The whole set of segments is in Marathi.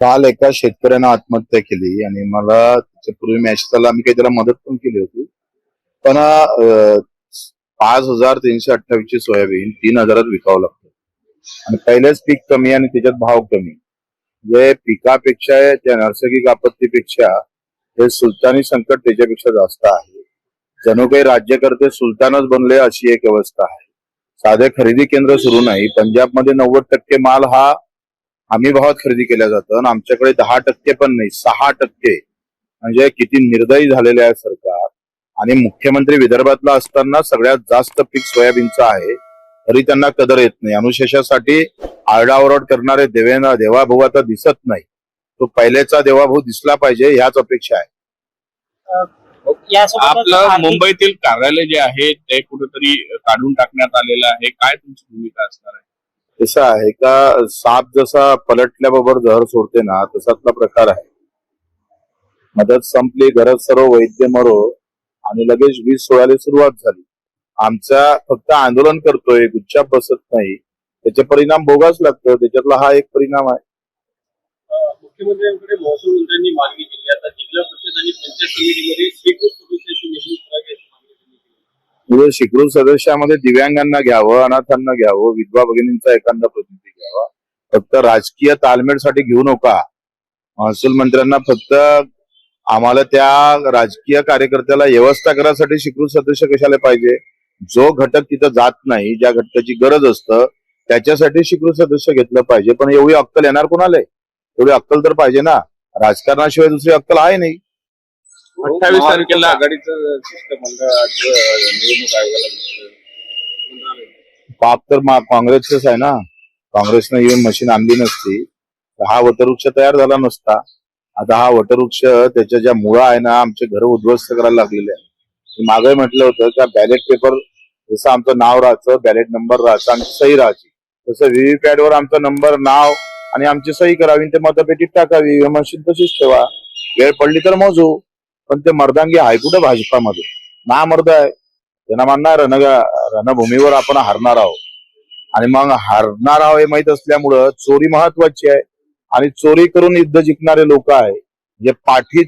काल एका शेतकऱ्यानं आत्महत्या केली आणि मला त्याच्यापूर्वी मॅचला मी काही त्याला मदत पण केली होती. पण पाच हजार तीनशे अठ्ठावीस ची सोयाबीन तीन हजारात विकावं लागतं. आणि पहिलेच पीक कमी आणि त्याच्यात भाव कमी. जे पिकापेक्षा त्या नैसर्गिक आपत्तीपेक्षा हे सुलतानी संकट त्याच्यापेक्षा जास्त आहे. जणू काही राज्यकर्ते सुलतानच बनले अशी एक अवस्था आहे. साधे खरेदी केंद्र सुरू नाही. पंजाबमध्ये नव्वद टक्के माल हा हमी भावात खरेदी केला जातं आणि आमच्याकडे दहा टक्के पण नाही सहा टक्के. म्हणजे किती निर्दयी झालेले आहे सरकार. आणि मुख्यमंत्री विदर्भातला असताना सगळ्यात जास्त पीक सोयाबीनचं आहे तरी त्यांना कदर येत नाही. अनुशेषासाठी आरडाओरड करणारे देवेंद्र देवाभाऊ आता दिसत नाही. तो पहिलेचा देवाभाऊ दिसला पाहिजे ह्याच अपेक्षा आहे. आपलं मुंबईतील कार्यालय जे आहे ते कुठेतरी काढून टाकण्यात आलेलं आहे. काय तुमची भूमिका असणार आहे? कसं आहे का साप जसा पलटल्याबरोबर जहर सोडते ना तसातला प्रकार आहे. मदत संपली गरज सर्व वैद्य मरो आणि लगेच वीज सोडायला सुरुवात झाली. आमचा फक्त आंदोलन करतोय गुच्छा बसत नाही. त्याचे परिणाम भोगाच लागतो त्याच्यातला हा एक परिणाम आहे. मुख्यमंत्र्यांकडे महसूल मंत्र्यांनी मागणी केली. आता जिल्हा परिषद आणि पंचायत समितीमध्ये स्वीकृत सदस्याची नेमणूक करावी अशी मागणी त्यांनी केली म्हणजे स्वीकृत सदस्यामध्ये दिव्यांगांना घ्यावं अनाथांना घ्यावं विधवा भगिनींचा एखादा प्रतिनिधी घ्यावा. फक्त राजकीय तालमेडसाठी घेऊ नका. महसूल मंत्र्यांना फक्त आम्हाला त्या राजकीय कार्यकर्त्याला व्यवस्था करायसाठी स्वीकृत सदस्य कशाला पाहिजे? जो घटक तिथं जात नाही ज्या घटकाची गरज असतं त्याच्यासाठी स्वीकृत सदस्य घेतलं पाहिजे. पण एवढी अक्कल येणार कोणाला? एवढी अक्कल तर पाहिजे ना. राजकारणाशिवाय दुसरी अक्कल आहे नाही. अठ्ठावीस तारखेला आघाडीचं शिष्टमंडळ आज निवडणूक आयोगाला पाप तर मा- काँग्रेसचंच आहे ना. काँग्रेसनं येऊन मशीन आणली नसती. तर हा वटवृक्ष तयार झाला नसता. आता हा वटवृक्ष त्याच्या ज्या मुळा आहे ना आमचे घर उद्ध्वस्त करायला लागलेले आहे मागे म्हटलं होतं का बॅलेट पेपर जसं आमचं नाव राहायचं बॅलेट नंबर राहायचं आणि सही राहायची. तसं व्हीव्हीपॅट वर आमचा नंबर नाव आणि आमची सही करावी आणि ते मतपेटीत टाकावी. मशीन तशीच ठेवा. वेळ पडली तर मोजू. पण ते मर्दांगी आहे कुठं भाजपामध्ये? ना मर्द आहे. त्यांना म्हणणार रण रणभूमीवर आपण हारणार आहोत. आणि मग हारणार आहोत हे माहीत असल्यामुळं चोरी महत्वाची आहे. आणि चोरी करून युद्ध जिंकणारे लोक आहे. जे पाठीत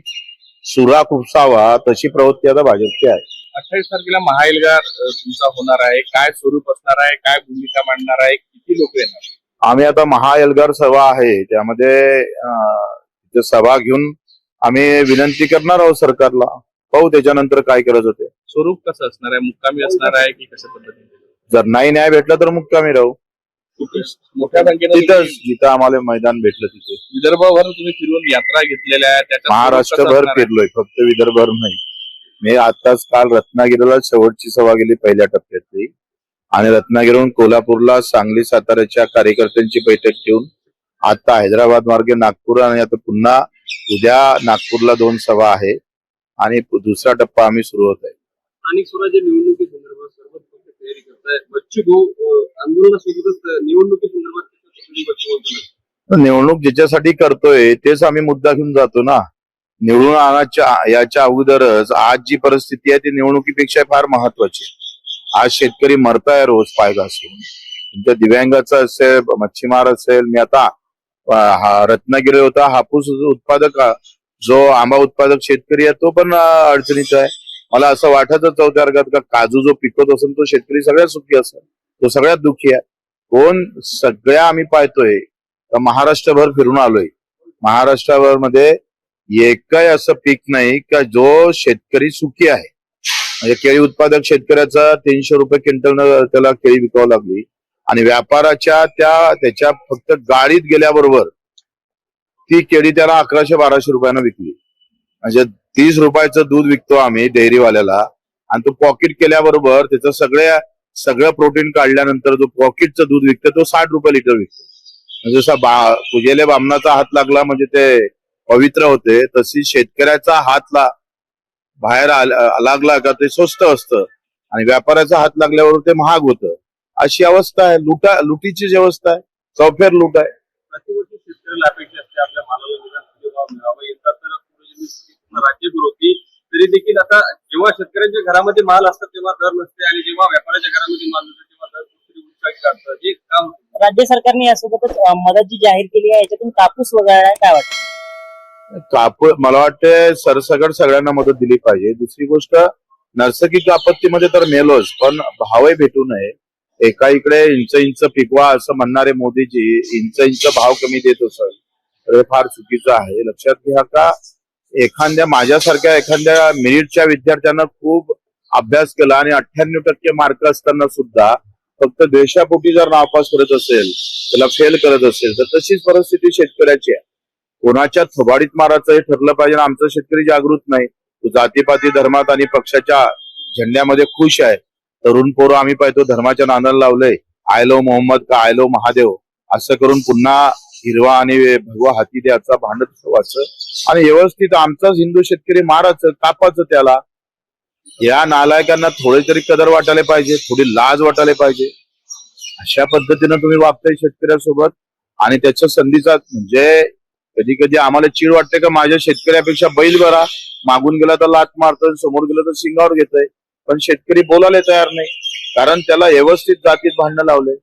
सुरा खुपसावा तशी प्रवृत्ती आता भाजपची आहे. अठ्ठावीस तारखेला महाएल्गार तुमचा होणार आहे. काय स्वरूप असणार आहे? काय भूमिका मांडणार आहे? किती लोक येणार? आम्ही आता महाएल्गार सभा आहे. त्यामध्ये सभा घेऊन आम्ही विनंती करणार आहोत सरकारला. पाहू त्याच्यानंतर काय करत होते. स्वरूप कसं असणार आहे? मुक्कामी असणार आहे की कशा पद्धतीने? जर नाही न्याय भेटला तर मुक्कामी राहू. कुठे मोठ्या संख्येनं तुम्ही जिथं आम्हाला मैदान भेटलं तिथे. विदर्भावर तुम्ही फिरून यात्रा घेतलेल्या आहेत त्याच्यात स्वरूप कसं महाराष्ट्रभर असणार आहे? फिरलोय फक्त विदर्भभर नाही. मी आताच काल रत्नागिरीला शेवटची सभा गेली पहिल्या टप्प्यातली. आणि रत्नागिरीहून कोल्हापूरला सांगली साताऱ्याच्या कार्यकर्त्यांची बैठक घेऊन आता हैदराबाद मार्गे नागपूर आणि आता पुन्हा उद्या नागपूरला दोन सभा आहे आणि दुसरा टप्पा आम्ही सुरू होत आहे. स्थानिक स्वराज्य निवडणुकी संदर्भात सर्वच पक्ष तयारी करतायत बच्चू भाऊ अं, आंदोलनासोबतच निवडणुकी संदर्भात ज्याच्यासाठी करतोय तेच आम्ही मुद्दा घेऊन जातो ना. निवडून आणाच्या याच्या अगोदरच आज जी परिस्थिती आहे ती निवडणुकीपेक्षा फार महत्वाची आहे. आज शेतकरी मरताय रोज पाय घासून. तुमच्या दिव्यांगाचं असेल मच्छीमार असेल मी आता हा रत्नागिरी होता हापूस उत्पादक हा, जो आंबा उत्पादक शेतकरी आहे तो पण अडचणीचा आहे. मला असं वाटतच चौथ्या वर्गात का काजू जो पिकवत असेल तो शेतकरी सगळ्यात सुखी असेल. तो सगळ्यात दुःखी आहे. कोण? सगळ्या आम्ही पाहतोय. तर महाराष्ट्रभर फिरून आलोय. महाराष्ट्राभरमध्ये एकही असं पीक नाही का जो शेतकरी सुखी आहे. म्हणजे केळी उत्पादक शेतकऱ्याचा तीनशे रुपये क्विंटल त्याला केळी विकावं लागली. आणि व्यापाराच्या त्या त्याच्या फक्त गाडीत गेल्याबरोबर ती केळी त्याला अकराशे बाराशे रुपयानं विकली. म्हणजे तीस रुपयाचं दूध विकतो आम्ही डेअरीवाल्याला. आणि तो पॉकेट केल्याबरोबर त्याचं सगळ्या सगळं प्रोटीन काढल्यानंतर जो पॉकेटचं दूध विकतो तो साठ रुपये लिटर विकतो. म्हणजे जसा बा पूजेले बामणाचा हात लागला म्हणजे ते पवित्र होते तशी शेतकऱ्याचा हात ला बाहेर आला लागला का ते स्वस्त असतं. आणि व्यापाऱ्याचा हात लागल्यावर ते महाग होतं. अशी अवस्था आहे. लुटा लुटीची अवस्था आहे चौफेर लूट आहे. प्रतिवर्षी शेतकऱ्याला अपेक्षा असते आपल्या मालाला राज्यभर होती तरी देखील आता जेव्हा शेतकऱ्यांच्या घरामध्ये माल असतात तेव्हा दर नसते आणि जेव्हा व्यापाऱ्याच्या घरामध्ये माल नसतो तेव्हा दर कुठेतरी उंचाई काढतात हे का होतं? राज्य राज्य सरकारने यासोबतच मदत जी जाहीर केली आहे. याच्यातून कापूस आहे काय वाटतं? कापूस मला वाटतं सरसकट सगळ्यांना मदत दिली पाहिजे. दुसरी गोष्ट नैसर्गिक आपत्तीमध्ये तर मेलोच पण भावही भेटू नये. एका इकडे इंच इंच पिकवा असं म्हणणारे मोदीजी इंच इंच भाव कमी देत असेल तर हे फार चुकीचं आहे. लक्षात घ्या का एखाद्या माझ्यासारख्या एखाद्या मिनिटच्या विद्यार्थ्यांना खूप अभ्यास केला आणि अठ्ठ्याण्णव टक्के मार्क असताना सुद्धा फक्त देशापोटी जर नापास करत असेल त्याला फेल करत असेल तर तशीच परिस्थिती शेतकऱ्याची आहे. कोणाच्या थोबाडीत मारायचं हे ठरलं पाहिजे आमचा शेतकरी जागृत नाही. तो जातीपाती धर्मात आणि पक्षाच्या झेंड्यामध्ये खुश आहे. तरुण पोरं आम्ही पाहतो धर्माच्या नांदाला लावलंय. आय लो मोहम्मद का आय लो महादेव? असं करून पुन्हा हिरवा आणि भगवा हाती द्याचा भांडत व्हायचं आणि व्यवस्थित आमचाच हिंदू शेतकरी मारायचं कापायचं त्याला. या नालायकांना थोडे तरी कदर वाटायला पाहिजे थोडी लाज वाटायला पाहिजे. अशा पद्धतीनं तुम्ही वागताय शेतकऱ्यासोबत. आणि त्याच्या संधीचा म्हणजे कधी कधी आम्हाला चीड वाटते का माझ्या शेतकऱ्यापेक्षा बैल बरा. मागून गेला तर लात मारतोय समोर गेला तर शिंगावर घेतोय. पण शेतकरी बोलायला तयार नाही. कारण त्याला व्यवस्थित जातीत भांडणं लावले.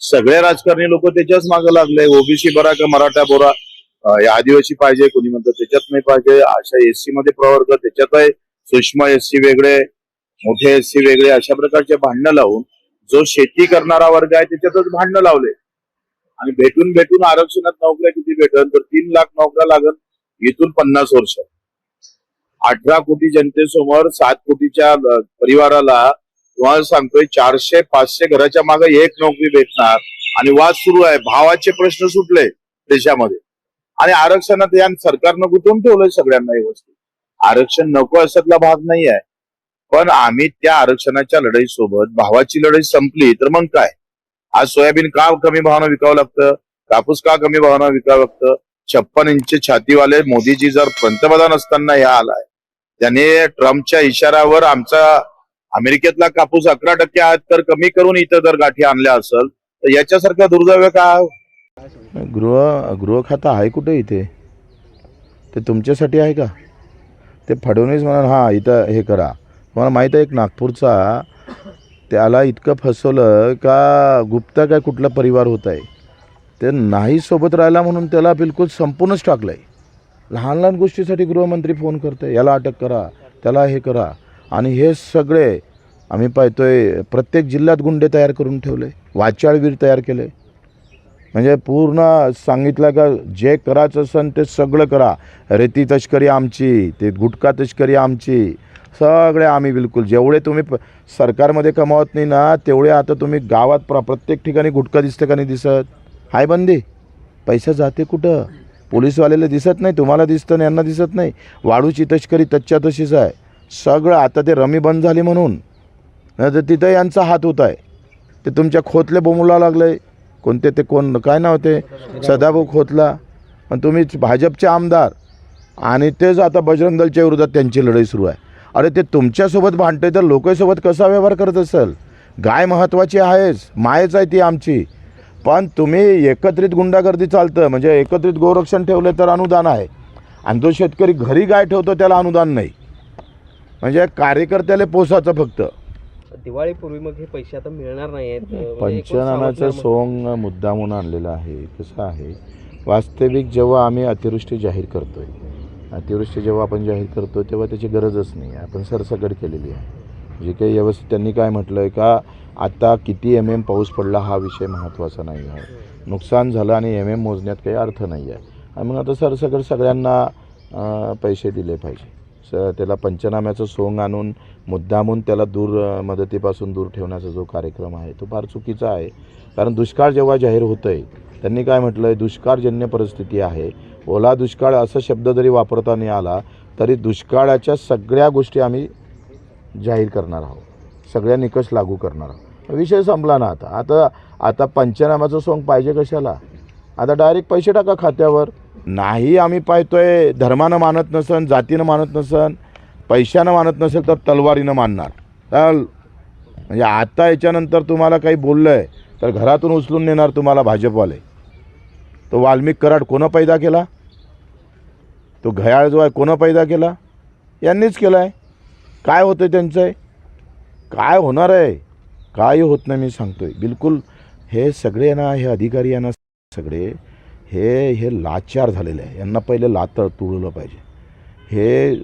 सगळे राजकारणी लोक त्याच्याच मागे लागले. ओबीसी बरा का मराठा बोरा? आदिवासी पाहिजे कोणी म्हणतं त्याच्यात नाही पाहिजे. अशा एससी मध्ये प्रवर्ग त्याच्यात आहे सूक्ष्म एससी वेगळे मोठे एससी वेगळे अशा प्रकारचे भांडणं लावून जो शेती करणारा वर्ग आहे त्याच्यातच भांडणं लावले. आणि भेटून भेटून आरक्षणात नोकऱ्या किती भेटल तर तीन लाख नोकऱ्या लागल इथून पन्नास वर्ष. अठरा कोटी जनतेसमोर सात कोटीच्या परिवाराला तुम्हाला सांगतोय चारशे पाचशे घराच्या मागे एक नोकरी भेटणार. आणि वाद सुरू आहे. भावाचे प्रश्न सुटले देशामध्ये. आणि आरक्षणात या सरकारनं गुंतवून ठेवलंय सगळ्यांना व्यवस्थित आरक्षण नको असतला भाग नाही आहे. पण आम्ही त्या आरक्षणाच्या लढाईसोबत भावाची लढाई संपली तर मग काय? आज सोयाबीन का कमी भावानं विकावं लागतं? कापूस का कमी भावानं विकावं लागतं? छप्पन इंच छातीवाले मोदीजी जर पंतप्रधान असताना ह्या आलाय त्याने ट्रम्पच्या इशाऱ्यावर आमचा अमेरिकेतला कापूस अकरा टक्के आज तर कमी करून इथं जर गाठी आणल्या असेल तर याच्यासारखा दुर्दैव काय गृह गृह खातं आहे कुठे इथे? ते तुमच्यासाठी आहे का? ते फडणवीस म्हणाल हां इथं हे करा. तुम्हाला माहीत आहे एक नागपूरचा त्याला इतकं फसवलं का गुप्ता काय कुठला परिवार होत आहे? ते नाही सोबत राहिला म्हणून त्याला बिलकुल संपूर्णच टाकलं आहे लहान लहान गोष्टीसाठी गृहमंत्री फोन करते याला अटक करा त्याला हे करा. आणि हे सगळे आम्ही पाहतोय प्रत्येक जिल्ह्यात गुंडे तयार करून ठेवले वाचाळवीर तयार केले. म्हणजे पूर्ण सांगितलं का जे करायचं असन ते सगळं करा. रेती तस्करी आमची ते गुटखा तस्करी आमची सगळे आम्ही बिलकुल जेवढे तुम्ही प सरकारमध्ये कमावत नाही ना तेवढे आता तुम्ही गावात प्र प्रत्येक ठिकाणी गुटखा दिसते का नाही दिसत? हाय बंदी. पैसा जाते कुठं? पोलीसवाल्याला दिसत नाही तुम्हाला दिसतं आणि यांना दिसत नाही. वाळूची तस्करी तच्च्या तशीच आहे. सगळं आता ते रमी बंद झाली म्हणून. नाही तर तिथं यांचा हात होत आहे. ते तुमच्या खोतले बोमला लागले कोणते ते कोण काय नाव ते? सदाभाऊ खोतला. पण तुम्ही भाजपचे आमदार. आणि तेच आता बजरंग दलच्या विरोधात त्यांची लढाई सुरू आहे. अरे ते तुमच्यासोबत भांडते तर लोकांसोबत कसा व्यवहार करत असेल? गाय महत्त्वाची आहेच. मायच आहे ती आमची. पण तुम्ही एकत्रित गुंडागर्दी चालतं म्हणजे एकत्रित गोरक्षण ठेवलं तर अनुदान आहे. आणि जो शेतकरी घरी गाय ठेवतो त्याला अनुदान नाही. म्हणजे कार्यकर्त्याला पोसाचं फक्त. दिवाळीपूर्वी मग हे पैसे आता मिळणार नाही आहेत. म्हणजे पंचनाम्याचं सोंग मुद्दा म्हणून आणलेलं आहे. कसं आहे? वास्तविक जेव्हा आम्ही अतिवृष्टी जाहीर करतोय अतिवृष्टी जेव्हा आपण जाहीर करतो तेव्हा त्याची गरजच नाही. आहे आपण सरसकट केलेली आहे. जे काही व्यवस्थित त्यांनी काय म्हटलं आहे का आता किती एम एम पाऊस पडला हा विषय महत्त्वाचा नाही आहे. नुकसान झालं आणि एम एम मोजण्यात काही अर्थ नाही आहे. आणि मग आता सरसकट सगळ्यांना पैसे दिले पाहिजे. स त्याला पंचनाम्याचं सोंग आणून मुद्दामून त्याला दूर मदतीपासून दूर ठेवण्याचा जो कार्यक्रम आहे तो फार चुकीचा आहे. कारण दुष्काळ जेव्हा जाहीर होतं आहे त्यांनी काय म्हटलं आहे दुष्काळजन्य परिस्थिती आहे. ओला दुष्काळ असा शब्द जरी वापरता नाही आला तरी दुष्काळाच्या सगळ्या गोष्टी आम्ही जाहीर करणार आहोत. सगळ्या निकष लागू करणार. विषय संपला ना आता. आता आता पंचनामाचं सोंग पाहिजे कशाला? आता डायरेक्ट पैसे टाका खात्यावर. नाही आम्ही पाहतोय धर्मानं मानत नसन जातीनं मानत नसन पैशानं मानत नसेल तर तलवारीनं मानणार. चल. म्हणजे आता याच्यानंतर तुम्हाला काही बोललं आहे तर घरातून उचलून नेणार तुम्हाला भाजपवाले. तो वाल्मिक कराड कोणं पैदा केला? तो घयाळ जो आहे कोणं पैदा केला? यांनीच केला आहे काय होतं त्यांचं आहे काय होणार आहे? काय होत नाही मी सांगतो आहे बिलकुल हे सगळे ना हे अधिकारी यांना सगळे हे हे लाचार झालेले आहे. यांना पहिले लातर तुळलं पाहिजे. हे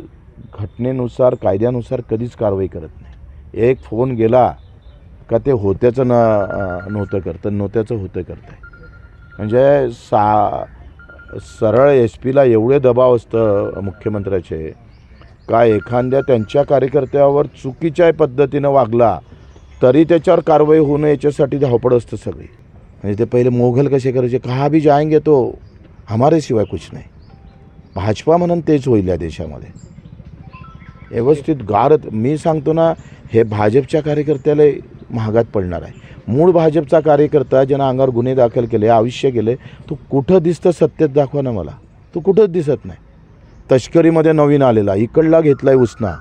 घटनेनुसार कायद्यानुसार कधीच कारवाई करत नाही. एक फोन गेला का ते होत्याचं न नव्हतं करतं. नव्हत्याचं होतं करतं म्हणजे सा सरळ एस पीला एवढे दबाव असतं मुख्यमंत्र्याचे. का एखाद्या त्यांच्या कार्यकर्त्यावर चुकीच्या पद्धतीनं वागला तरी त्याच्यावर कारवाई होणं याच्यासाठी धावपड असतं सगळी. म्हणजे ते पहिले मोघल कसे करायचे? कहा भी जायंगे तो हमारे शिवाय कुछ नाही. भाजपा म्हणून तेच होईल या देशामध्ये. व्यवस्थित गारत मी सांगतो ना हे भाजपच्या कार्यकर्त्याला महागात पडणार आहे. मूळ भाजपचा कार्यकर्ता ज्यानं अंगावर गुन्हे दाखल केले आयुष्य केले तो कुठं दिसतं सत्तेत दाखवा ना मला. तो कुठंच दिसत नाही. तस्करीमध्ये नवीन आलेला इकडला घेतला आहे उसना.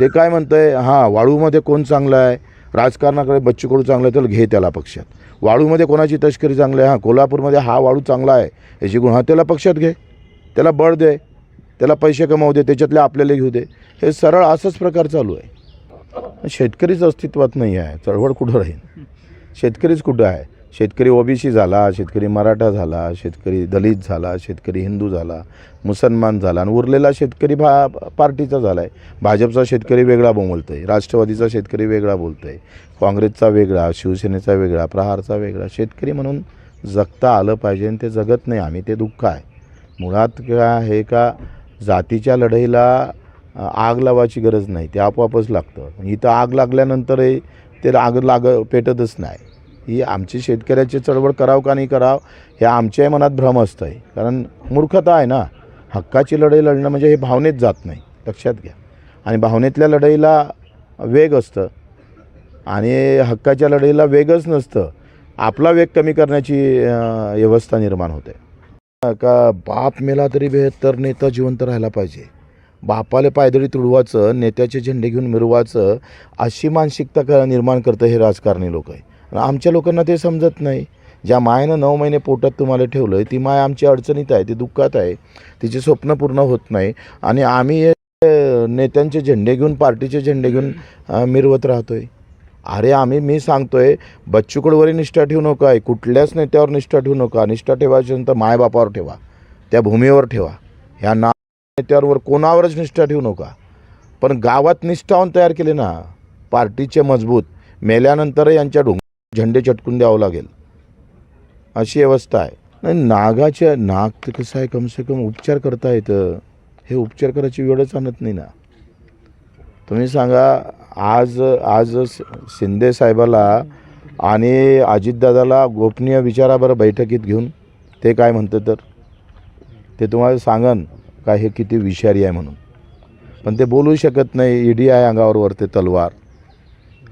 ते काय म्हणतंय? हां वाळूमध्ये कोण चांगलं आहे? राजकारणाकडे बच्चू कडू चांगलं आहे तर घे त्याला पक्षात. वाळूमध्ये कोणाची तस्करी चांगली आहे? हां कोल्हापूरमध्ये हा वाळू चांगला आहे. याची गुण हा त्याला पक्षात घे. त्याला बळ दे. त्याला पैसे कमावू दे. त्याच्यातले आपल्याला घेऊ दे. हे सरळ असंच प्रकार चालू आहे. शेतकरीच अस्तित्वात नाही आहे. चळवळ कुठं राहील? शेतकरीच कुठं आहे? शेतकरी ओबीसी झाला शेतकरी मराठा झाला शेतकरी दलित झाला शेतकरी हिंदू झाला मुसलमान झाला आणि उरलेला शेतकरी भा पार्टीचा झाला आहे भाजपचा शेतकरी वेगळा बोलतो आहे राष्ट्रवादीचा शेतकरी वेगळा बोलतो आहे काँग्रेसचा वेगळा शिवसेनेचा वेगळा प्रहारचा वेगळा. शेतकरी म्हणून जगता आलं पाहिजे आणि ते जगत नाही आम्ही ते दुःख आहे. मुळात काय आहे का जातीच्या लढाईला आग लावायची गरज नाही ते आपोआपच लागतं. इथं आग लागल्यानंतरही ते आग लाग पेटतच नाही. ही आमची शेतकऱ्याची चळवळ करावं का नाही करावं हे आमच्याही मनात भ्रम असतं आहे कारण मूर्खता आहे ना हक्काची लढाई लढणं म्हणजे हे भावनेत जात नाही. लक्षात घ्या. आणि भावनेतल्या लढाईला वेग असतं. आणि हक्काच्या लढाईला वेगच नसतं. आपला वेग कमी करण्याची व्यवस्था निर्माण होते. का बाप मेला तरी बेहत्तर नेता जिवंत राहायला पाहिजे. बापाला पायदळी तुडवाचं नेत्याचे झेंडे घेऊन मिरवाचं अशी मानसिकता निर्माण करतं हे राजकारणी लोक आहे. आमच्या लोकांना ते समजत नाही. ज्या मायनं नऊ महिने पोटात तुम्हाला ठेवलं आहे ती माय आमची अडचणीत आहे ती दुःखात आहे. तिचे स्वप्न पूर्ण होत नाही. आणि आम्ही नेत्यांचे झेंडे घेऊन पार्टीचे झेंडे घेऊन मिरवत राहतो आहे अरे आम्ही मी सांगतोय बच्चूकडवरही निष्ठा ठेवू नका आहे कुठल्याच नेत्यावर निष्ठा ठेवू नका. निष्ठा ठेवायची नंतर मायबापावर ठेवा. त्या भूमीवर ठेवा. ह्या ना नेत्यावर कोणावरच निष्ठा ठेवू नका. पण गावात निष्ठावून तयार केले ना पार्टीचे मजबूत मेल्यानंतर यांच्या ढोंग झेंडे चटकून द्यावं लागेल. अशी व्यवस्था आहे. नाही नागाच्या नाग तर कसं आहे कमसे कम उपचार करता येतं. हे उपचार करायची वेळच आणत नाही ना. तुम्ही सांगा आज आज शिंदे साहेबाला आणि अजितदादाला गोपनीय विचाराबरोबर बैठकीत घेऊन ते काय म्हणतं तर? ते तुम्हाला सांगन का हे किती विषारी आहे म्हणून. पण ते बोलू शकत नाही ईडी आहे अंगावर वरते तलवार.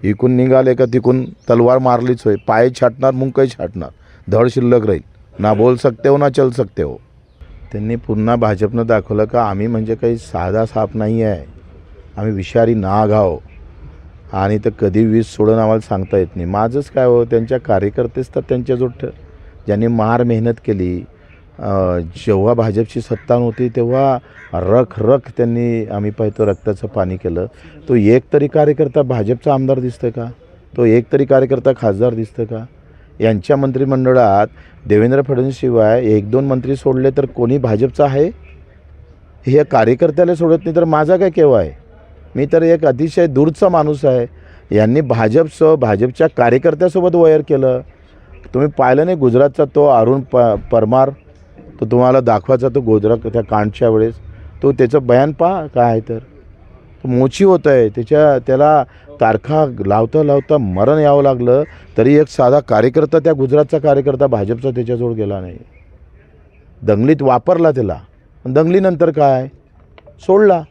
इकून निघाले का तिकून तलवार मारलीच होय. पाय छाटणार मुंकही छाटणार. धड शिल्लक राहील. ना बोल सकते हो ना चल सकते हो. त्यांनी पुन्हा भाजपनं दाखवलं का आम्ही म्हणजे काही साधा साप नाही आहे. आम्ही विषारी नाग आहो. आणि तर कधी वीज सोडून आम्हाला सांगता येत नाही. माझंच काय हो त्यांच्या कार्यकर्तेच तर त्यांच्या जो ज्यांनी मार मेहनत केली जेव्हा भाजपची सत्ता नव्हती तेव्हा रख रख त्यांनी आम्ही पाहतो रक्ताचं पाणी केलं. तो एक तरी कार्यकर्ता भाजपचा आमदार दिसतं का? तो एक तरी कार्यकर्ता खासदार दिसतं का? यांच्या मंत्रिमंडळात देवेंद्र फडणवीसशिवाय एक दोन मंत्री सोडले तर कोणी भाजपचा आहे? हे कार्यकर्त्याला सोडत नाही तर माझा काय केव्हा आहे? मी तर एक अतिशय दूरचा माणूस आहे. यांनी भाजपचं भाजपच्या कार्यकर्त्यासोबत वयर केलं. तुम्ही पाहिलं नाही गुजरातचा तो अरुण प परमार? तो तुम्हाला दाखवायचा तो गोधरा त्या कांडच्या वेळेस. तो त्याचं बयान पहा काय आहे तर. तो मोची होत आहे. त्याच्या त्याला तारखा लावता लावता मरण यावं लागलं. तरी एक साधा कार्यकर्ता त्या गुजरातचा कार्यकर्ता भाजपचा त्याच्याजवळ गेला नाही. दंगलीत वापरला त्याला. पण दंगलीनंतर काय? सोडला.